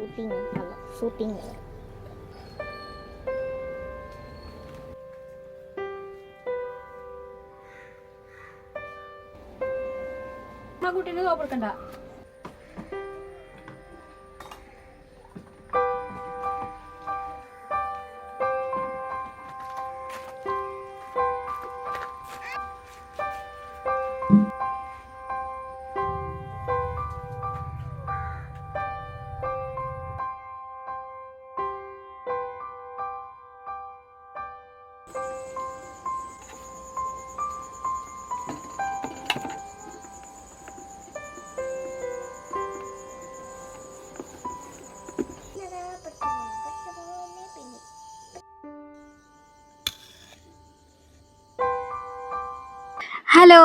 Shooting അല്ല shooting ആ കുട്ടീനെ സോപ്പെടുക്കണ്ട ഹലോ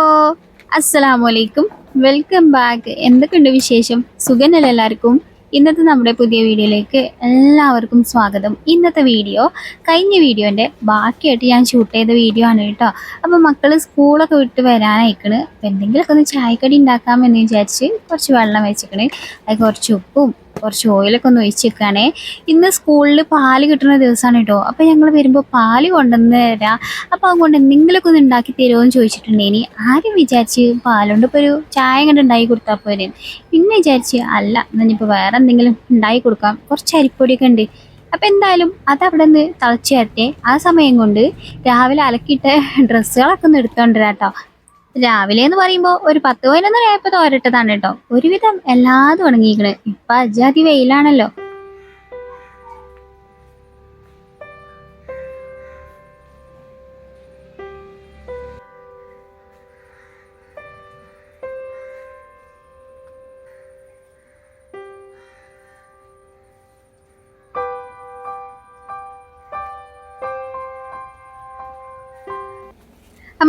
അസ്സലാമു അലൈക്കും വെൽക്കം ബാക്ക് എന്തൊക്കെയുണ്ട് വിശേഷം? സുഖനല്ല എല്ലാവർക്കും? ഇന്നത്തെ നമ്മുടെ പുതിയ വീഡിയോയിലേക്ക് എല്ലാവർക്കും സ്വാഗതം. ഇന്നത്തെ വീഡിയോ കഴിഞ്ഞ വീഡിയോന്റെ ബാക്കിയായിട്ട് ഞാൻ ഷൂട്ട് ചെയ്ത വീഡിയോ ആണ് കേട്ടോ. അപ്പോൾ മക്കൾ സ്കൂളൊക്കെ വിട്ട് വരാനായിക്കണ്. അപ്പോൾ എന്തെങ്കിലുമൊക്കെ ഒന്ന് ചായക്കടി ഉണ്ടാക്കാമെന്ന് വിചാരിച്ച് കുറച്ച് വെള്ളം വെച്ചിക്കണ്. അത് കുറച്ച് ഉപ്പും കുറച്ച് ഓയിലൊക്കെ ഒന്ന് ഒഴിച്ച് വെക്കുകയാണേ. ഇന്ന് സ്കൂളിൽ പാൽ കിട്ടുന്ന ദിവസമാണ് കേട്ടോ. അപ്പോൾ ഞങ്ങൾ വരുമ്പോൾ പാൽ കൊണ്ടുവന്ന് തരാം അപ്പോൾ അതുകൊണ്ട് എന്തെങ്കിലുമൊക്കെ ഒന്ന് ഉണ്ടാക്കി തരുമോ എന്ന് ചോദിച്ചിട്ടുണ്ടേനി ആരും വിചാരിച്ച് പാലുകൊണ്ട് ഇപ്പോൾ ഒരു ചായ കണ്ട് ഉണ്ടാക്കി കൊടുത്താൽ പോരെ. പിന്നെ വിചാരിച്ച് അല്ല എന്നിപ്പോൾ വേറെ എന്തെങ്കിലും ഉണ്ടാക്കി കൊടുക്കാം. കുറച്ച് അരിപ്പൊടിയൊക്കെ ഉണ്ട്. അപ്പം എന്തായാലും അതവിടെ നിന്ന് തിളച്ച് തരട്ടെ ആ സമയം കൊണ്ട് രാവിലെ അലക്കിയിട്ട് ഡ്രസ്സുകളൊക്കെ ഒന്ന് എടുത്തോണ്ടിരാ കേട്ടോ രാവിലെ എന്ന് പറയുമ്പോ ഒരു പത്ത് പതിനൊന്നര ആയപ്പോൾ തോരട്ടതാണ് കേട്ടോ. ഒരുവിധം എല്ലാതും ഉണങ്ങിയിരിക്കണ്. ഇപ്പൊ അജാതി വെയിലാണല്ലോ.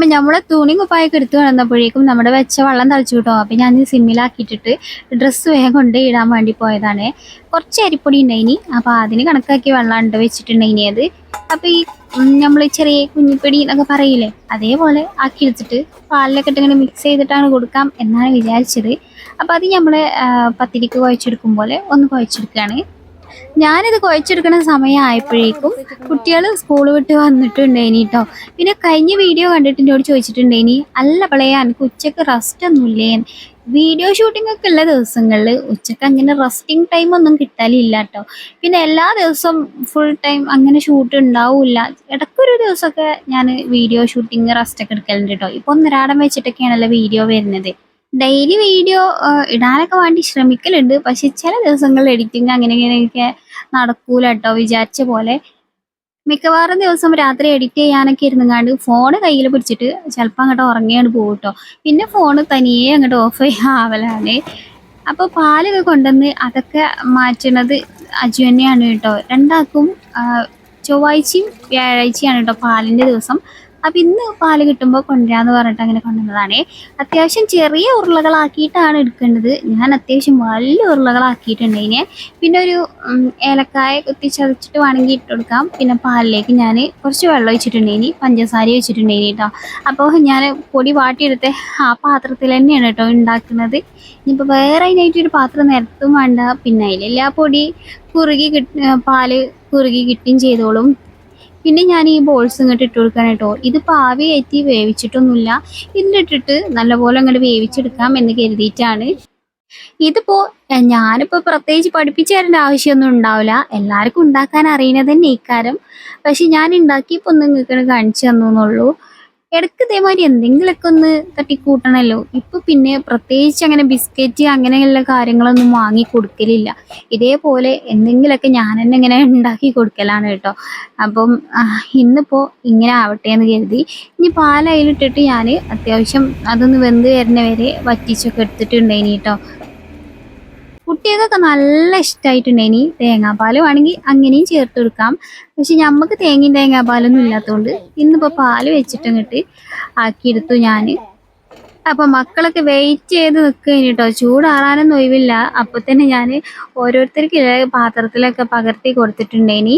അപ്പം നമ്മൾ തുണി കുപ്പായൊക്കെ എടുത്തു വന്നപ്പോഴേക്കും നമ്മുടെ വെച്ച വെള്ളം തളിച്ചു കിട്ടോ. അപ്പം ഞാൻ സിമ്മിലാക്കിയിട്ടിട്ട് ഡ്രസ്സ് വേഗം കൊണ്ട് ഇടാൻ വേണ്ടി പോയതാണ്. കുറച്ച് അരിപ്പൊടി ഉണ്ടായിനി അപ്പം അതിന് കണക്കാക്കി വെള്ളം ഉണ്ട് വെച്ചിട്ടുണ്ടായിനി അത്. അപ്പം ഈ നമ്മൾ ചെറിയ കുഞ്ഞിപ്പൊടി എന്നൊക്കെ പറയില്ലേ അതേപോലെ ആക്കി എടുത്തിട്ട് പാലിലൊക്കെ ഇട്ട് ഇങ്ങനെ മിക്സ് ചെയ്തിട്ടാണ് കൊടുക്കാം എന്നാണ് വിചാരിച്ചത്. അപ്പം അത് നമ്മൾ പത്തിരിക്ക് കുഴച്ചെടുക്കും പോലെ ഒന്ന് കുഴച്ചെടുക്കുകയാണ് ഞാനിത് കുഴച്ചെടുക്കുന്ന സമയമായപ്പോഴേക്കും കുട്ടികൾ സ്കൂൾ വിട്ട് വന്നിട്ടുണ്ടേനി കേട്ടോ പിന്നെ കഴിഞ്ഞ വീഡിയോ കണ്ടിട്ട് എന്നോട് ചോദിച്ചിട്ടുണ്ടേനി അല്ല പളയ എനിക്ക് ഉച്ചയ്ക്ക് റെസ്റ്റ് ഒന്നുമില്ലേ വീഡിയോ ഷൂട്ടിംഗ് ഒക്കെ ഉള്ള ദിവസങ്ങളിൽ ഉച്ചയ്ക്ക് അങ്ങനെ റെസ്റ്റിംഗ് ടൈം ഒന്നും കിട്ടലില്ല കേട്ടോ പിന്നെ എല്ലാ ദിവസവും ഫുൾ ടൈം അങ്ങനെ ഷൂട്ട് ഉണ്ടാവില്ല. ഇടയ്ക്കൊരു ദിവസമൊക്കെ ഞാൻ വീഡിയോ ഷൂട്ടിങ് റെസ്റ്റ് ഒക്കെ എടുക്കലുണ്ട് കേട്ടോ ഇപ്പോൾ ഒന്നരാടം വെച്ചിട്ടൊക്കെയാണല്ലോ വീഡിയോ വരുന്നത്. ഡെയിലി വീഡിയോ ഇടാനൊക്കെ വേണ്ടി ശ്രമിക്കലുണ്ട്. പക്ഷെ ചില ദിവസങ്ങളിൽ എഡിറ്റിംഗ് അങ്ങനെ ഇങ്ങനെയൊക്കെ നടക്കൂല കേട്ടോ വിചാരിച്ച പോലെ. മിക്കവാറും ദിവസം രാത്രി എഡിറ്റ് ചെയ്യാനൊക്കെ ഇരുന്നുങ്ങാണ്ട് ഫോൺ കയ്യിൽ പിടിച്ചിട്ട് ചിലപ്പോൾ അങ്ങോട്ട് ഉറങ്ങിയാണ് പോകും കേട്ടോ പിന്നെ ഫോൺ തനിയെ അങ്ങോട്ട് ഓഫ് ചെയ്യാവലാണ് അപ്പോൾ പാലൊക്കെ കൊണ്ടുവന്ന് അതൊക്കെ മാറ്റണത് അജു തന്നെയാണ് കേട്ടോ രണ്ടാൾക്കും ആ, ചൊവ്വാഴ്ചയും വ്യാഴാഴ്ചയാണ് കേട്ടോ പാലിന്റെ ദിവസം. അപ്പം ഇന്ന് പാൽ കിട്ടുമ്പോൾ കൊണ്ടുവരാന്ന് പറഞ്ഞിട്ട് അങ്ങനെ കൊണ്ടുവന്നതാണേ. അത്യാവശ്യം ചെറിയ ഉരുളകളാക്കിയിട്ടാണ് എടുക്കേണ്ടത്. ഞാൻ അത്യാവശ്യം വലിയ ഉരുളകളാക്കിയിട്ടുണ്ട് ഇതിനെ പിന്നെ ഒരു ഏലക്കായ കുത്തി ചതച്ചിട്ട് വേണമെങ്കിൽ ഇട്ട് കൊടുക്കാം. പിന്നെ പാലിലേക്ക് ഞാൻ കുറച്ച് വെള്ളം ഒഴിച്ചിട്ടുണ്ട് ഇനി. പഞ്ചസാര വെച്ചിട്ടുണ്ട് ഇനി കേട്ടോ അപ്പോൾ ഞാൻ പൊടി വാട്ടിയെടുത്ത് ആ പാത്രത്തിൽ തന്നെയാണ് കേട്ടോ ഉണ്ടാക്കുന്നത്. ഇനിയിപ്പോൾ വേറെ അതിനായിട്ട് ഒരു പാത്രം നിരത്തും വേണ്ട. പിന്നെ അതിലെല്ലാ പൊടി കുറുകി കിട്ട പാൽ കുറുകി കിട്ടുകയും ചെയ്തോളും. പിന്നെ ഞാൻ ഈ ബോൾസ് ഇങ്ങോട്ട് ഇട്ട് കൊടുക്കാൻ കേട്ടോ ഇത് പാവി കയറ്റി വേവിച്ചിട്ടൊന്നുമില്ല. ഇതിലിട്ടിട്ട് നല്ലപോലെ അങ്ങോട്ട് വേവിച്ചെടുക്കാം എന്ന് കരുതിയിട്ടാണ്. ഇതിപ്പോ ഞാനിപ്പോ പ്രത്യേകിച്ച് പഠിപ്പിച്ചു തരേണ്ട ആവശ്യമൊന്നും ഉണ്ടാവില്ല. എല്ലാവർക്കും ഉണ്ടാക്കാൻ അറിയുന്നത് തന്നെ ഇക്കാരം പക്ഷെ ഞാൻ ഉണ്ടാക്കിയപ്പോൾ നിങ്ങൾക്ക് കാണിച്ചു തന്നുള്ളൂ ഇടയ്ക്ക് ഇതേമാതിരി എന്തെങ്കിലുമൊക്കെ ഒന്ന് തട്ടിക്കൂട്ടണമല്ലോ ഇപ്പൊ പിന്നെ പ്രത്യേകിച്ച് അങ്ങനെ ബിസ്ക്കറ്റ് അങ്ങനെയുള്ള കാര്യങ്ങളൊന്നും വാങ്ങി കൊടുക്കലില്ല. ഇതേപോലെ എന്തെങ്കിലുമൊക്കെ ഞാൻ തന്നെ ഇങ്ങനെ ഉണ്ടാക്കി കൊടുക്കലാണ് കേട്ടോ. അപ്പം ഇന്നിപ്പോ ഇങ്ങനെ ആവട്ടെ എന്ന് കരുതി. ഇനി പാൽ അതിലിട്ടിട്ട് ഞാൻ അത്യാവശ്യം അതൊന്ന് വെന്ത് വരുന്ന വരെ വറ്റിച്ചൊക്കെ എടുത്തിട്ടുണ്ടായിനി കേട്ടോ. കുട്ടികൾക്കൊക്കെ നല്ല ഇഷ്ടമായിട്ടുണ്ടേനി തേങ്ങാപ്പാൽ വേണമെങ്കിൽ അങ്ങനെയും ചേർത്ത് കൊടുക്കാം. പക്ഷെ ഞമ്മക്ക് തേങ്ങയും തേങ്ങാപ്പാലൊന്നും ഇല്ലാത്തതുകൊണ്ട് ഇന്നിപ്പോൾ പാൽ വെച്ചിട്ടങ്ങോട്ട് ആക്കിയെടുത്തു ഞാൻ അപ്പൊ മക്കളൊക്കെ വെയിറ്റ് ചെയ്ത് നിൽക്കുകയും കേട്ടോ ചൂടാറാനൊന്നും ഒഴിവില്ല. അപ്പൊ തന്നെ ഞാൻ ഓരോരുത്തർക്ക് പാത്രത്തിലൊക്കെ പകർത്തി കൊടുത്തിട്ടുണ്ടേനി.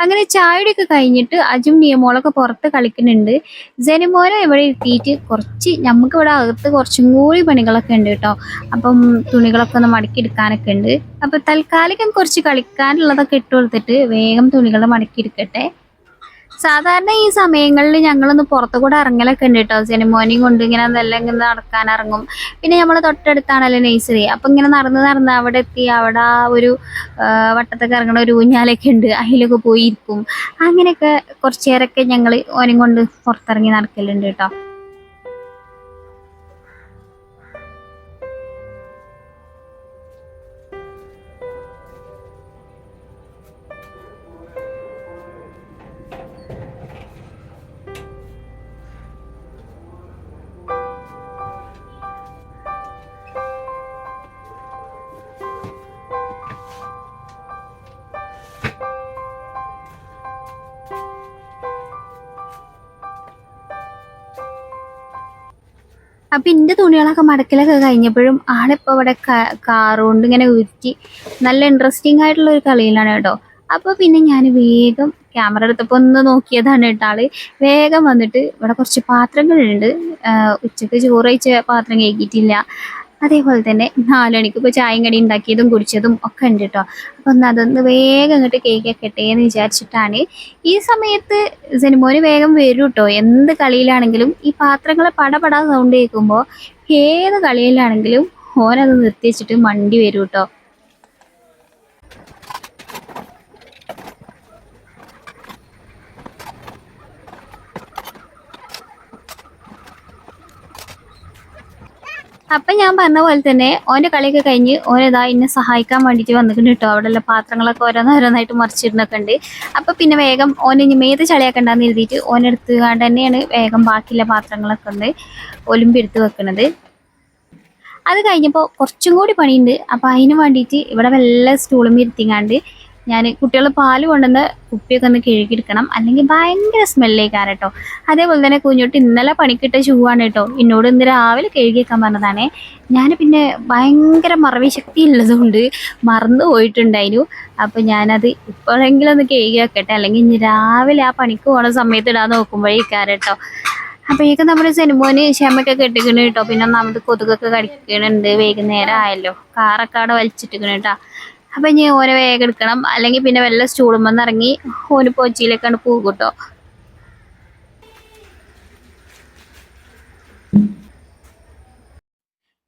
അങ്ങനെ ചായയുടെ ഒക്കെ കഴിഞ്ഞിട്ട് അജും നിയമോളൊക്കെ പുറത്ത് കളിക്കുന്നുണ്ട്. ജനമോനെ ഇവിടെ ഇരുത്തിയിട്ട് കുറച്ച് നമുക്ക് ഇവിടെ അകത്ത് കുറച്ചും കൂടി പണികളൊക്കെ ഉണ്ട് കേട്ടോ. അപ്പം തുണികളൊക്കെ ഒന്ന് മടക്കി എടുക്കാനൊക്കെ ഉണ്ട്. അപ്പൊ തൽക്കാലികം കുറച്ച് കളിക്കാനുള്ളതൊക്കെ ഇട്ട് കൊടുത്തിട്ട് വേഗം തുണികൾ മടക്കി എടുക്കട്ടെ സാധാരണ ഈ സമയങ്ങളിൽ ഞങ്ങളൊന്ന് പുറത്തു കൂടെ ഇറങ്ങലൊക്കെ ഉണ്ട് കേട്ടോ സിനിമോനെയും കൊണ്ട് ഇങ്ങനെ അതെല്ലാം ഇങ്ങനെ നടക്കാൻ ഇറങ്ങും. പിന്നെ നമ്മൾ തൊട്ടടുത്താണല്ലോ നേഴ്സറി. അപ്പൊ ഇങ്ങനെ നടന്ന് നടന്ന് അവിടെ എത്തി അവിടെ ആ ഒരു വട്ടത്തൊക്കെ ഇറങ്ങണ ഒരു ഊഞ്ഞാലൊക്കെ ഉണ്ട്. അതിലൊക്കെ പോയി ഇരിക്കും. അങ്ങനെയൊക്കെ കുറച്ചു നേരമൊക്കെ ഞങ്ങൾ ഓനും കൊണ്ട് പുറത്തിറങ്ങി നടക്കലുണ്ട് കേട്ടോ അപ്പൊ എന്റെ തുണികളൊക്കെ മടക്കലൊക്കെ കഴിഞ്ഞപ്പോഴും ആളിപ്പോ ഇവിടെ കാറുകൊണ്ട് ഇങ്ങനെ ഉരുക്കി. നല്ല ഇൻട്രസ്റ്റിംഗ് ആയിട്ടുള്ള ഒരു കളിയിലാണ് കേട്ടോ. അപ്പൊ പിന്നെ ഞാൻ വേഗം ക്യാമറ എടുത്തപ്പോ ഒന്ന് നോക്കിയതാണ് കേട്ടോ ആൾ. വേഗം വന്നിട്ട് ഇവിടെ കുറച്ച് പാത്രങ്ങളുണ്ട്. ഉച്ചയ്ക്ക് ചോറ് കഴിച്ച പാത്രം കഴിക്കിയിട്ടില്ല അതേപോലെ തന്നെ നാലണിക്ക് ഇപ്പോൾ ചായയും കടി ഉണ്ടാക്കിയതും കുടിച്ചതും ഒക്കെ ഉണ്ട് കേട്ടോ അപ്പൊ ഒന്ന് അതൊന്ന് വേഗം ഇങ്ങോട്ട് കേക്ക് വെക്കട്ടെ എന്ന് വിചാരിച്ചിട്ടാണ്. ഈ സമയത്ത് സിനിമോന് വേഗം വരും കേട്ടോ എന്ത് കളിയിലാണെങ്കിലും ഈ പാത്രങ്ങളെ പടപടാ സൗണ്ട് കേൾക്കുമ്പോൾ ഏത് കളിയിലാണെങ്കിലും ഓനത് നിർത്തി വെച്ചിട്ട് മണ്ടി വരും കേട്ടോ അപ്പൊ ഞാൻ പറഞ്ഞ പോലെ തന്നെ ഓന്റെ കളിയൊക്കെ കഴിഞ്ഞ് ഓനിതാ എന്നെ സഹായിക്കാൻ വേണ്ടിയിട്ട് വന്നിട്ടുണ്ട് കേട്ടോ അവിടെ പാത്രങ്ങളൊക്കെ ഓരോന്നോരോന്നായിട്ട് മറിച്ചിടുന്നൊക്കെ ഉണ്ട്. അപ്പൊ പിന്നെ വേഗം ഓനെ ഇനി മേത് ചളിയാക്കണ്ടെന്ന് എഴുതിയിട്ട് ഓനെടുത്ത് കാണ്ട് തന്നെയാണ് വേഗം ബാക്കിയുള്ള പാത്രങ്ങളൊക്കെ ഉണ്ട് ഒലുമ്പെടുത്ത് വെക്കണത്. അത് കഴിഞ്ഞപ്പോൾ കുറച്ചും കൂടി പണിയുണ്ട്. അപ്പൊ അതിന് വേണ്ടിയിട്ട് ഇവിടെ വല്ല സ്റ്റൂളും ഇരുത്തിങ്ങാണ്ട് ഞാൻ കുട്ടികൾ പാൽ കൊണ്ടുവന്ന് കുപ്പിയൊക്കെ ഒന്ന് കിഴുകിയെടുക്കണം. അല്ലെങ്കിൽ ഭയങ്കര സ്മെല്ലേക്കാണ് കേട്ടോ. അതേപോലെ തന്നെ കുഞ്ഞോട്ട് ഇന്നലെ പണിക്കിട്ട ഷൂ ആണ് കേട്ടോ. എന്നോട് ഇന്ന് രാവിലെ കഴുകിയേക്കാൻ പറഞ്ഞതാണേ. ഞാൻ പിന്നെ ഭയങ്കര മറവി ശക്തി ഉള്ളതുകൊണ്ട് മറന്നു പോയിട്ടുണ്ടായിരുന്നു. അപ്പോൾ ഞാനത് ഇപ്പോഴെങ്കിലും ഒന്ന് കഴുകി വെക്കട്ടെ. അല്ലെങ്കിൽ ഇനി രാവിലെ ആ പണിക്ക് പോണ സമയത്ത് ഇടാൻ നോക്കുമ്പോഴേക്കാരം കേട്ടോ. അപ്പോഴേക്കും നമ്മുടെ സിനിമോന് ക്ഷമയൊക്കെ കെട്ടിക്കണ് കേട്ടോ. പിന്നെ ഒന്നാമത് കൊതുകൊക്കെ കടിക്കണുണ്ട്. വൈകുന്നേരം ആയല്ലോ. കാറൊക്കെ അവിടെ വലിച്ചിട്ടിക്കണ് കേട്ടോ. അപ്പൊ ഇനി ഓനെ വേഗം എടുക്കണം. അല്ലെങ്കിൽ പിന്നെ വല്ല സ്റ്റൂളുമെന്ന് ഇറങ്ങി ഓന് പോച്ചിയിലേക്കാണ് പോകും കേട്ടോ.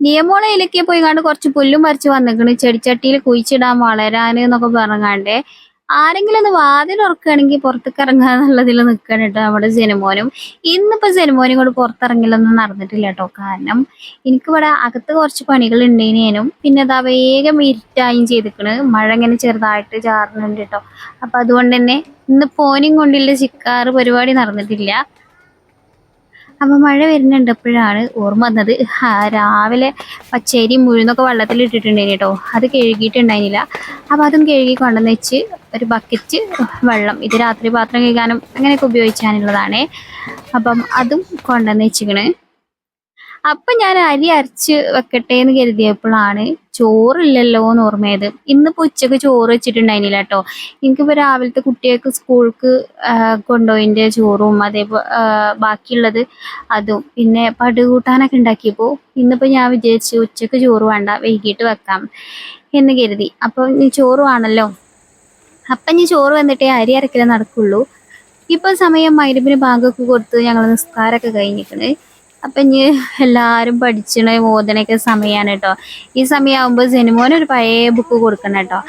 നിയമോളെ നിയമോളയിലൊക്കെ പോയി കണ്ട് കുറച്ച് പുല്ലും പറിച്ച് വന്നിക്കണ്. ചെടിച്ചട്ടിയിൽ കുഴിച്ചിടാൻ വളരാന് എന്നൊക്കെ പറഞ്ഞാണ്ടേ ആരെങ്കിലും ഒന്ന് വാതിൽ ഉറക്കുകയാണെങ്കിൽ പുറത്തേക്ക് ഇറങ്ങുക എന്നുള്ളതിൽ നിൽക്കണം കേട്ടോ നമ്മുടെ ജനമോനും. ഇന്നിപ്പോൾ ജനമോനും കൂടെ പുറത്തിറങ്ങിലൊന്നും നടന്നിട്ടില്ല കേട്ടോ. കാരണം എനിക്കിവിടെ അകത്ത് കുറച്ച് പണികൾ ഉണ്ടേനേനും പിന്നെ അതാ വേഗം ഇരുട്ടായും ചെയ്തിക്കണ്. മഴ ഇങ്ങനെ ചെറുതായിട്ട് ചാറുന്നുണ്ട് കേട്ടോ. അപ്പൊ അതുകൊണ്ട് തന്നെ ഇന്ന് പോനും കൊണ്ടുള്ള ചിക്കാറ് പരിപാടി നടന്നിട്ടില്ല. അപ്പൊ മഴ വരുന്നുണ്ട്. ഓർമ്മ വന്നത്. രാവിലെ പച്ചരി മുഴുന്നൊക്കെ വെള്ളത്തിൽ ഇട്ടിട്ടുണ്ടായിരുന്നു കേട്ടോ അത് കഴുകിയിട്ടുണ്ടായിരുന്നില്ല അപ്പൊ അതും കഴുകി കൊണ്ടുവന്ന് വെച്ച് ഒരു ബക്കറ്റ് വെള്ളം ഇത് രാത്രി പാത്രം കഴുകാനും അങ്ങനെയൊക്കെ ഉപയോഗിക്കാനുള്ളതാണ് അപ്പം അതും കൊണ്ടുവന്ന് വെച്ചിക്കണ് അപ്പൊ ഞാൻ അരി അരച്ച് വെക്കട്ടെ എന്ന് കരുതിയപ്പോഴാണ് ചോറില്ലല്ലോ എന്ന് ഓർമ്മയത്. ഇന്നിപ്പോ ഉച്ചയ്ക്ക് ചോറ് വെച്ചിട്ടുണ്ടായിരുന്നില്ല കേട്ടോ എനിക്കിപ്പോ രാവിലത്തെ കുട്ടികൾക്ക് സ്കൂൾക്ക് കൊണ്ടുപോയിന്റെ ചോറും അതേപോലെ ബാക്കിയുള്ളത് അതും. പിന്നെ പടുകൂട്ടാനൊക്കെ ഉണ്ടാക്കിയപ്പോൾ ഇന്നിപ്പോ ഞാൻ വിചാരിച്ചു ഉച്ചയ്ക്ക് ചോറ് വേണ്ട വൈകിട്ട് വെക്കാം എന്ന് കരുതി. അപ്പൊ ഇനി ചോറ് വേണമല്ലോ അപ്പൊ ഇനി ചോറ് വന്നിട്ടേ അരി അരക്കലേ നടക്കുള്ളൂ. ഇപ്പൊ സമയം മൈരപ്പിന് ബാങ്കൊക്കെ കൊടുത്ത് ഞങ്ങൾ നിസ്കാരമൊക്കെ കഴിഞ്ഞിരിക്കണ് അപ്പൊ ഇനി എല്ലാരും പഠിച്ചണ ഓതണൊക്കെ സമയമാണ് കേട്ടോ. ഈ സമയമാകുമ്പോൾ സിനിമോന് ഒരു പഴയ ബുക്ക് കൊടുക്കണം കേട്ടോ.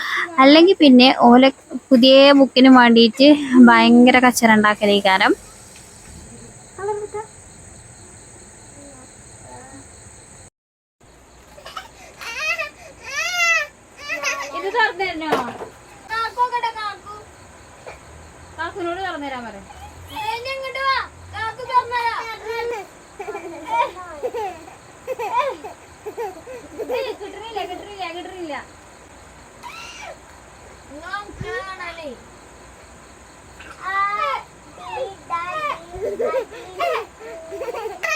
അല്ലെങ്കിൽ പിന്നെ ഓലെ പുതിയ ബുക്കിന് വേണ്ടിയിട്ട് ഭയങ്കര കച്ചറ ഉണ്ടാക്കലേ കാരണം ഇത് തുറന്നു തരണോ കാക്കുനോട് തുറന്നു തരാൻ പറ കിട്ടണില്ല കിട്ടണില്ല കിട്ടണില്ല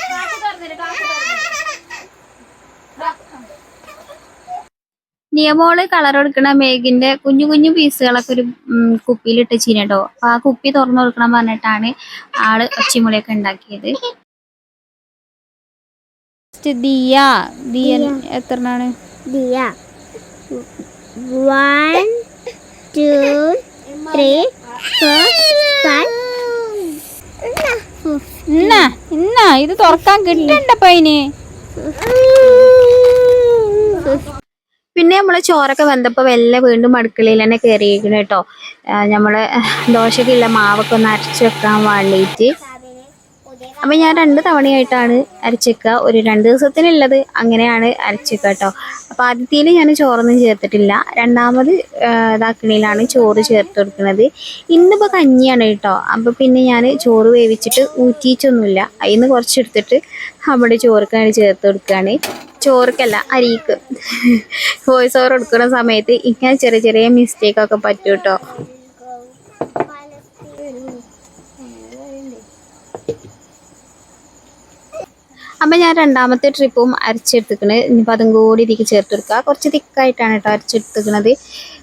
കാക്കു തുറന്നു തരും കാക്കു തുറന്നു നിയമോൾ കളർ കൊടുക്കണ മേഗിന്റെ കുഞ്ഞു കുഞ്ഞു പീസുകളൊക്കെ ഒരു കുപ്പിയിലിട്ട് ചീനട്ടോ അപ്പൊ ആ കുപ്പി തുറന്നു കൊടുക്കണം പറഞ്ഞിട്ടാണ് ആൾ ഒച്ചിമുളിയൊക്കെ ഉണ്ടാക്കിയത്. Diya. Diya എത്രണ്ണാണ്? Diya. One two three four five ഇന്നാ ഇന്നാ ഇത് തുറക്കാൻ കിട്ടണ്ടപ്പോ അതിന് പിന്നെ നമ്മൾ ചോറൊക്കെ വെന്തപ്പോൾ വല്ല വീണ്ടും അടുക്കളയിൽ തന്നെ കയറിയിരിക്കണം കേട്ടോ. നമ്മൾ ദോശയ്ക്കുള്ള മാവൊക്കെ ഒന്ന് അരച്ചു വെക്കാൻ വേണ്ടിയിട്ട് അപ്പൊ ഞാൻ രണ്ട് തവണയായിട്ടാണ് അരച്ചേക്കുക. ഒരു രണ്ട് ദിവസത്തിനുള്ളത് അങ്ങനെയാണ് അരച്ചേക്കുക കേട്ടോ. അപ്പൊ ആദ്യത്തിൽ ഞാൻ ചോറൊന്നും ചേർത്തിട്ടില്ല. രണ്ടാമത് ഇതാക്കണിയിലാണ് ചോറ് ചേർത്ത് കൊടുക്കുന്നത്. ഇന്നിപ്പോ കഞ്ഞിയാണ് കേട്ടോ. അപ്പൊ പിന്നെ ഞാൻ ചോറ് വേവിച്ചിട്ട് ഊറ്റിയിട്ടൊന്നുമില്ല. അതിന്ന് കുറച്ചെടുത്തിട്ട് നമ്മുടെ ചോറുക്കാണ് ചേർത്ത് കൊടുക്കുകയാണ്. ചോറുക്കല്ല അരിക്ക്. വോയിസ് ഓവർ കൊടുക്കുന്ന സമയത്ത് ഇങ്ങനെ ചെറിയ ചെറിയ മിസ്റ്റേക്കൊക്കെ പറ്റും അപ്പൊ ഞാൻ രണ്ടാമത്തെ ട്രിപ്പും അരച്ചെടുത്തിക്കണ്. ഇനിയിപ്പോൾ അതും കൂടി ഇതിക്ക് ചേർത്ത് കൊടുക്കുക. കുറച്ച് തിക്കായിട്ടാണ് കേട്ടോ അരച്ചെടുത്തിക്കണത്.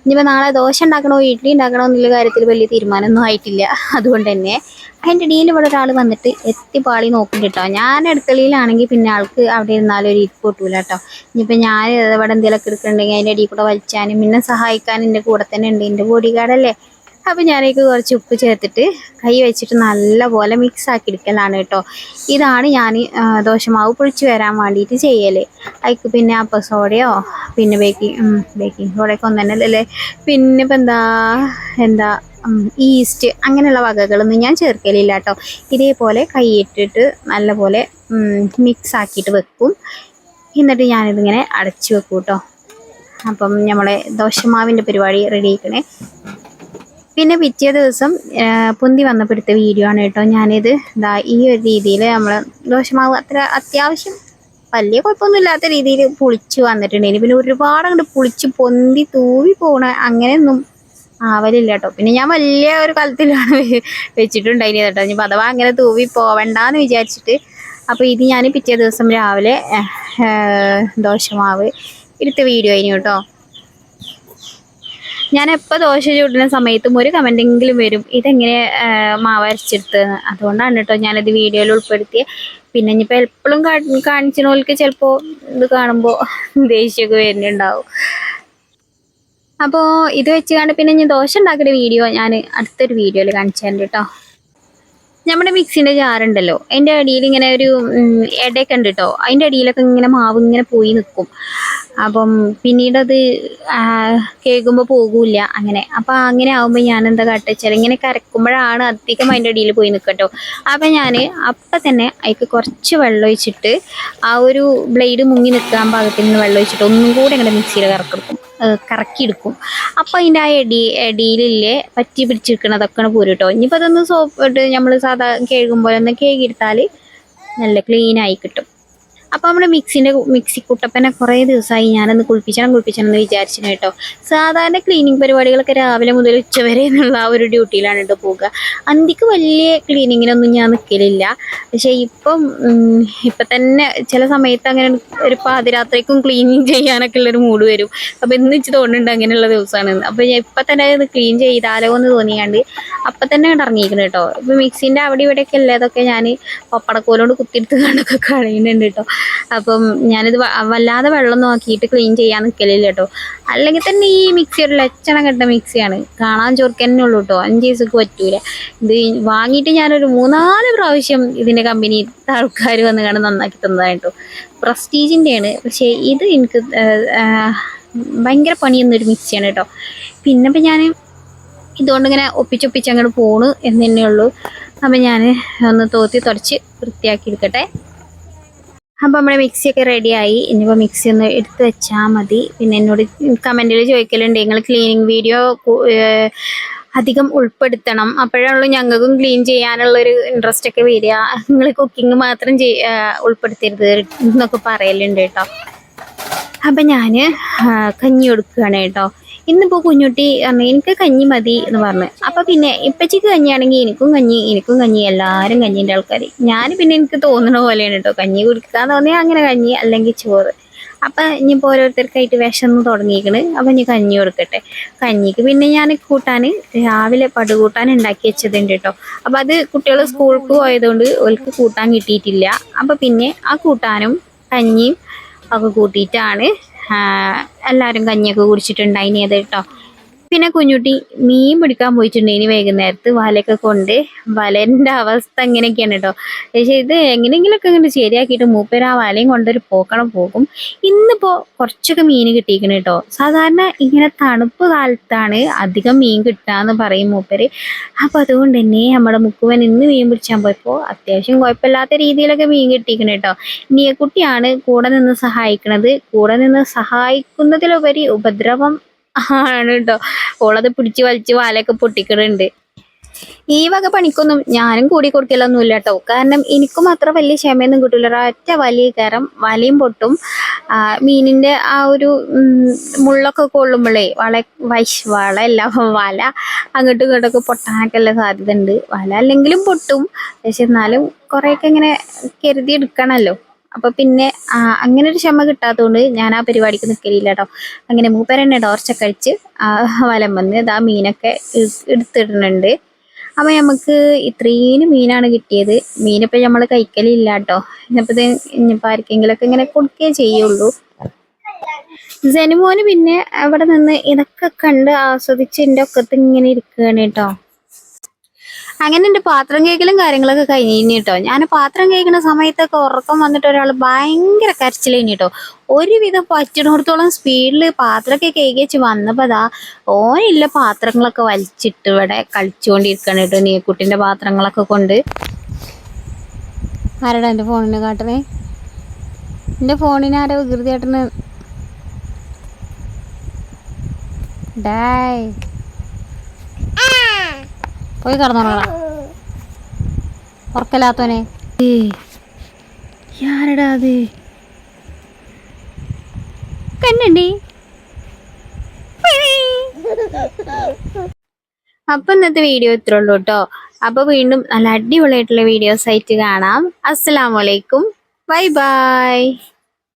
ഇനിയിപ്പോൾ നാളെ ദോശ ഉണ്ടാക്കണോ ഇഡ്ഡലി ഉണ്ടാക്കണോ എന്നുള്ള കാര്യത്തിൽ വലിയ തീരുമാനമൊന്നും ആയിട്ടില്ല. അതുകൊണ്ട് തന്നെ അതിന്റെ ഇടയിൽ ഇവിടെ ഒരാൾ വന്നിട്ട് എത്തിപ്പാളി നോക്കും കേട്ടോ. ഞാൻ അടുക്കളയിലാണെങ്കിൽ പിന്നെ ആൾക്ക് അവിടെ ഇരുന്നാലും ഒരു ഇരിപ്പ് കിട്ടൂല കേട്ടോ. ഇനിയിപ്പോൾ ഞാൻ ഇവിടെ എന്തെങ്കിലുമൊക്കെ എടുക്കുന്നുണ്ടെങ്കിൽ അതിന്റെ ഇടയിൽ കൂടെ വലിച്ചാനും പിന്നെ സഹായിക്കാനും എന്റെ കൂടെ തന്നെ ഉണ്ട്. എന്റെ ബോഡി ഗാർഡല്ലേ അപ്പം ഞാനേക്ക് കുറച്ച് ഉപ്പ് ചേർത്തിട്ട് കൈ വെച്ചിട്ട് നല്ലപോലെ മിക്സ് ആക്കി എടുക്കലാണ് കേട്ടോ. ഇതാണ് ഞാൻ ദോശമാവ് പൊളിച്ച് വരാൻ വേണ്ടിയിട്ട് ചെയ്യൽ അതിക്ക് പിന്നെ അപ്പസോഡയോ പിന്നെ ബേക്കിംഗ് ബേക്കിംഗ് സോഡയൊക്കെ ഒന്നും തന്നെ അല്ലേ? പിന്നെ ഇപ്പം എന്താ എന്താ ഈസ്റ്റ് അങ്ങനെയുള്ള വകകളൊന്നും ഞാൻ ചേർക്കലില്ല കേട്ടോ. ഇതേപോലെ കൈയിട്ടിട്ട് നല്ലപോലെ മിക്സ് ആക്കിയിട്ട് വെക്കും. എന്നിട്ട് ഞാനിതിങ്ങനെ അടച്ചു വെക്കും കേട്ടോ അപ്പം നമ്മളെ ദോശമാവിന്റെ പരിപാടി റെഡി ആക്കണേ പിന്നെ പിറ്റേ ദിവസം പുന്തി വന്നപ്പോൾ വീഡിയോ ആണ് കേട്ടോ. ഞാനിത് ഇതാ ഈ ഒരു രീതിയിൽ നമ്മൾ ദോശമാവ് അത്ര അത്യാവശ്യം വലിയ കുഴപ്പമൊന്നുമില്ലാത്ത രീതിയിൽ പുളിച്ചു വന്നിട്ടുണ്ട്. ഇനി പിന്നെ ഒരുപാട് അങ്ങോട്ട് പുളിച്ച് പൊന്തി തൂവി പോണ അങ്ങനെയൊന്നും ആവലില്ല കേട്ടോ. പിന്നെ ഞാൻ വലിയ ഒരു കലത്തിലാണ് വെച്ചിട്ടുണ്ടായിരുന്നത് കേട്ടോ. ഇനിയിപ്പോൾ അഥവാ അങ്ങനെ തൂവി പോവണ്ടെന്ന് വിചാരിച്ചിട്ട് അപ്പോൾ ഇത് ഞാൻ പിറ്റേ ദിവസം രാവിലെ ദോഷമാവ് ഇരുത്ത ദോശമാവ് എടുത്ത വീഡിയോ ആയിരുന്നു കേട്ടോ. ഞാൻ എപ്പോൾ ദോശ ചൂടുന്ന സമയത്തും ഒരു കമന്റെങ്കിലും വരും. ഇതെങ്ങനെ മാവരച്ചെടുത്ത് അതുകൊണ്ടാണ് കേട്ടോ ഞാനത് വീഡിയോയിൽ ഉൾപ്പെടുത്തിയത് പിന്നെ ഇനിയിപ്പോൾ എപ്പോഴും കാണിച്ചവർക്ക് ചിലപ്പോൾ ഇത് കാണുമ്പോൾ ദേഷ്യമൊക്കെ വരുന്നുണ്ടാവും. അപ്പോൾ ഇത് വെച്ച് കണ്ട് പിന്നെ ഇനി ദോശ ഉണ്ടാക്കുന്ന വീഡിയോ ഞാൻ അടുത്തൊരു വീഡിയോയിൽ കാണിച്ചു തരാം കേട്ടോ നമ്മുടെ മിക്സിന്റെ ജാറുണ്ടല്ലോ അതിന്റെ അടിയിൽ ഇങ്ങനെ ഒരു ഇടയൊക്കെ ഉണ്ട് കേട്ടോ അതിന്റെ അടിയിലൊക്കെ ഇങ്ങനെ മാവ് ഇങ്ങനെ പോയി നിൽക്കും അപ്പം പിന്നീട് അത് കേൾക്കുമ്പോൾ പോകൂല അങ്ങനെ. അപ്പം അങ്ങനെ ആകുമ്പോൾ ഞാൻ എന്താ കാട്ടുവെച്ചാൽ ഇങ്ങനെ കരക്കുമ്പോഴാണ് അധികം അതിന്റെ അടിയിൽ പോയി നിൽക്കട്ടോ അപ്പം ഞാൻ അപ്പം തന്നെ അതിക്ക് കുറച്ച് വെള്ളം ഒഴിച്ചിട്ട് ആ ഒരു ബ്ലേഡ് മുങ്ങി നിൽക്കാൻ പാകത്തിന് വെള്ളം ഒഴിച്ചിട്ട് ഒന്നും കൂടെ ഇങ്ങനെ മിക്സിയിൽ കറക്കെടുക്കും കറക്കിയെടുക്കും. അപ്പം അതിന്റെ ആ എടി എടിയിലില്ലേ പറ്റി പിടിച്ചിരിക്കണതൊക്കെ പോരും കേട്ടോ ഇനിയിപ്പോൾ അതൊന്ന് സോപ്പ് ഇട്ട് നമ്മൾ സാധാ കഴുകുമ്പോൾ ഒന്ന് കഴുകിയെടുത്താൽ നല്ല ക്ലീനായി കിട്ടും. അപ്പോൾ നമ്മുടെ മിക്സിന്റെ മിക്സി കുട്ടപ്പനെ കുറേ ദിവസമായി ഞാനൊന്ന് കുളിപ്പിച്ചണം കുളിപ്പിച്ചണം എന്ന് വിചാരിച്ചിരുന്നു കേട്ടോ. സാധാരണ ക്ലീനിങ് പരിപാടികളൊക്കെ രാവിലെ മുതൽ ഉച്ച വരെ എന്നുള്ള ആ ഒരു ഡ്യൂട്ടിയിലാണ് കേട്ടോ പോവുക. അന്തിക്ക് വലിയ ക്ലീനിങ്ങിനൊന്നും ഞാൻ നിൽക്കലില്ല പക്ഷേ ഇപ്പം ഇപ്പം തന്നെ ചില സമയത്ത് അങ്ങനെ ഒരു പാതിരാത്രിക്കും ക്ലീനിങ് ചെയ്യാനൊക്കെ ഉള്ളൊരു മൂഡ് വരും. അപ്പോൾ ഇന്ന് വെച്ച് തോന്നുന്നുണ്ട് അങ്ങനെയുള്ള ദിവസമാണ്. അപ്പോൾ ഞാൻ ഇപ്പം തന്നെ ഇത് ക്ലീൻ ചെയ്താലോ എന്ന് തോന്നിയാണ്ട് അപ്പം തന്നെ ഇറങ്ങിയിരിക്കണം കേട്ടോ. ഇപ്പം മിക്സിന്റെ അവിടെ ഇവിടെയൊക്കെ ഉള്ളതൊക്കെ ഞാൻ പപ്പടക്കോലോട് കുത്തിയെടുത്ത് കണ്ടൊക്കെ കളയുന്നുണ്ട് കേട്ടോ. അപ്പം ഞാനിത് വല്ലാതെ വെള്ളം നോക്കിയിട്ട് ക്ലീൻ ചെയ്യാൻ നിൽക്കലില്ല കേട്ടോ അല്ലെങ്കിൽ തന്നെ ഈ മിക്സി ഒരു ലക്ഷണം കെട്ട മിക്സിയാണ് കാണാൻ ചൊറുക്കന്നെ ഉള്ളൂ കേട്ടോ അഞ്ച് ദിവസമൊക്കെ പറ്റൂല. ഇത് വാങ്ങിയിട്ട് ഞാനൊരു മൂന്നാൽ പ്രാവശ്യം ഇതിന്റെ കമ്പനി ആൾക്കാർ വന്ന് കാണാൻ നന്നാക്കി തന്നതാണ് കേട്ടോ പ്രസ്റ്റീജിന്റെയാണ് പക്ഷേ ഇത് എനിക്ക് ഭയങ്കര പണിയെന്നൊരു മിക്സിയാണ് കേട്ടോ പിന്നെ ഇപ്പം ഞാൻ ഇതുകൊണ്ട് ഇങ്ങനെ ഒപ്പിച്ചൊപ്പിച്ച് അങ്ങോട്ട് പോണു എന്ന് തന്നെയുള്ളൂ അപ്പം ഞാൻ ഒന്ന് തോത്തി തുടച്ച് വൃത്തിയാക്കി എടുക്കട്ടെ. അപ്പം നമ്മുടെ മിക്സിയൊക്കെ റെഡിയായി. ഇനിയിപ്പോൾ മിക്സി ഒന്ന് എടുത്ത് വെച്ചാൽ മതി. പിന്നെ എന്നോട് കമന്റിൽ ചോദിക്കലുണ്ട് നിങ്ങൾ ക്ലീനിങ് വീഡിയോ അധികം ഉൾപ്പെടുത്തണം. അപ്പോഴാണല്ലോ ഞങ്ങൾക്കും ക്ലീൻ ചെയ്യാനുള്ളൊരു ഇൻട്രസ്റ്റ് ഒക്കെ വരിക. നിങ്ങൾ കുക്കിംഗ് മാത്രം ചെയ് ഉൾപ്പെടുത്തരുത് എന്നൊക്കെ പറയലുണ്ട് കേട്ടോ. അപ്പം ഞാൻ കഞ്ഞി കൊടുക്കുകയാണ് കേട്ടോ. ഇന്നിപ്പോൾ കുഞ്ഞുട്ടി പറഞ്ഞു എനിക്ക് കഞ്ഞി മതി എന്ന് പറഞ്ഞു. അപ്പം പിന്നെ ഇപ്പച്ചിക്ക് കഞ്ഞിയാണെങ്കിൽ എനിക്കും കഞ്ഞി എനിക്കും കഞ്ഞി എല്ലാവരും കഞ്ഞീന്റെ ആൾക്കാർ ഞാൻ പിന്നെ എനിക്ക് തോന്നുന്ന പോലെയാണ് കേട്ടോ കഞ്ഞി കുടിക്കാൻ തോന്നിയാൽ അങ്ങനെ കഞ്ഞി അല്ലെങ്കിൽ ചോറ്. അപ്പം ഇനിയിപ്പോൾ ഓരോരുത്തർക്കായിട്ട് വിശന്ന് തുടങ്ങിയിരിക്കണ് അപ്പം ഇനി കഞ്ഞി കൊടുക്കട്ടെ. കഞ്ഞിക്ക് പിന്നെ ഞാൻ കൂട്ടാൻ രാവിലെ പടുകൂട്ടാൻ ഉണ്ടാക്കി വെച്ചതുണ്ട് കേട്ടോ അപ്പം അത് കുട്ടികൾ സ്കൂൾക്ക് പോയതുകൊണ്ട് ഓൾക്ക് കൂട്ടാൻ കിട്ടിയിട്ടില്ല. അപ്പം പിന്നെ ആ കൂട്ടാനും കഞ്ഞിയും ഒക്കെ കൂട്ടിയിട്ടാണ് എല്ലാവരും കഞ്ഞിയൊക്കെ കുടിച്ചിട്ടുണ്ടായിനി അത് കേട്ടോ? പിന്നെ കുഞ്ഞുട്ടി മീൻ പിടിക്കാൻ പോയിട്ടുണ്ടെങ്കിൽ വൈകുന്നേരത്ത് വലയൊക്കെ കൊണ്ട് വലന്റെ അവസ്ഥ എങ്ങനെയൊക്കെയാണ് കേട്ടോ പക്ഷേ ഇത് എങ്ങനെയെങ്കിലുമൊക്കെ ഇങ്ങനെ ശരിയാക്കിയിട്ട് മൂപ്പര് ആ വലയും കൊണ്ടൊരു പോക്കണം പോകും. ഇന്നിപ്പോൾ കുറച്ചൊക്കെ മീൻ കിട്ടിയിരിക്കണം കേട്ടോ സാധാരണ ഇങ്ങനെ തണുപ്പ് കാലത്താണ് അധികം മീൻ കിട്ടാന്ന് പറയും മൂപ്പര്. അപ്പോൾ അതുകൊണ്ട് തന്നെ നമ്മുടെ മുക്കുവൻ ഇന്ന് മീൻ പിടിച്ചാൽ പോയപ്പോൾ അത്യാവശ്യം കുഴപ്പമില്ലാത്ത രീതിയിലൊക്കെ മീൻ കിട്ടിയിരിക്കണം കേട്ടോ കുട്ടിയാണ് കൂടെ നിന്ന് സഹായിക്കണത്. കൂടെ നിന്ന് സഹായിക്കുന്നതിലുപരി ഉപദ്രവം ആണ് കേട്ടോ ഓളത് പിടിച്ച് വലിച്ച് വാലൊക്കെ പൊട്ടിക്കണുണ്ട്. ഈ വക പണിക്കൊന്നും ഞാനും കൂടി കൊടുക്കലൊന്നുമില്ല കേട്ടോ കാരണം എനിക്കും അത്ര വലിയ ക്ഷമയൊന്നും കിട്ടില്ല ഒരൊറ്റ വലിയ കയറും വലയും പൊട്ടും. മീനിന്റെ ആ ഒരു മുള്ളൊക്കെ കൊള്ളുമ്പോഴേ വള വൈശ് വളയല്ല വല അങ്ങോട്ടും ഇങ്ങോട്ടൊക്കെ പൊട്ടാനൊക്കെ ഉള്ള സാധ്യത ഉണ്ട് വല അല്ലെങ്കിലും പൊട്ടും. പക്ഷെ എന്നാലും കുറേയൊക്കെ ഇങ്ങനെ കരുതി എടുക്കണമല്ലോ അപ്പൊ പിന്നെ അങ്ങനെ ഒരു ക്ഷമ കിട്ടാത്തതുകൊണ്ട് ഞാൻ ആ പരിപാടിക്ക് നിൽക്കലില്ല കേട്ടോ അങ്ങനെ മൂപ്പരെന്നെ ഡോർച്ച കഴിച്ച് വലം വന്ന് ഇതാ മീനൊക്കെ എടുത്തിടുന്നുണ്ട്. അപ്പൊ നമുക്ക് ഇത്രയും മീനാണ് കിട്ടിയത്. മീനിപ്പോ നമ്മൾ കഴിക്കലില്ല കേട്ടോ ഇനിയിപ്പോ ഇത് ഇനിയിപ്പോ ആർക്കെങ്കിലൊക്കെ ഇങ്ങനെ കൊടുക്കുകയേ ചെയ്യുള്ളൂ. ജനുമോന് പിന്നെ അവിടെ നിന്ന് ഇതൊക്കെ കണ്ട് ആസ്വദിച്ച് എന്റെ ഒക്കത്ത് ഇങ്ങനെ ഇരിക്കുകയാണ് കേട്ടോ. അങ്ങനെ എന്റെ പാത്രം കേൾക്കലും കാര്യങ്ങളൊക്കെ കഴിഞ്ഞു കേട്ടോ ഞാൻ പാത്രം കേൾക്കുന്ന സമയത്തൊക്കെ ഉറക്കം വന്നിട്ട് ഒരാൾ ഭയങ്കര കരച്ചിൽ കേട്ടോ ഒരുവിധം പറ്റിടത്തോളം സ്പീഡിൽ പാത്രമൊക്കെ കേക്ക് വെച്ച് വന്നപ്പോൾ അതാ ഓനില്ല പാത്രങ്ങളൊക്കെ വലിച്ചിട്ട് ഇവിടെ കളിച്ചുകൊണ്ടിരിക്കണം കേട്ടോ നീക്കുട്ടിന്റെ പാത്രങ്ങളൊക്കെ കൊണ്ട്. ആരാടാ എന്റെ ഫോണിന് കാട്ടണേ? എന്റെ ഫോണിന് ആരോ വികൃതിയായിട്ടിന് ഡായ്. പോയി കടന്നോളാം. ഉറക്കല്ലാത്തോനെ ആരടാ അത്. കണ്ണുണ്ടി. അപ്പൊ ഇന്നത്തെ വീഡിയോ ഇത്രേ ഉള്ളൂ കേട്ടോ അപ്പൊ വീണ്ടും നല്ല അടിപൊളിയായിട്ടുള്ള വീഡിയോസ് ആയിട്ട് കാണാം അസ്സലാമലൈക്കും ബൈ ബൈ.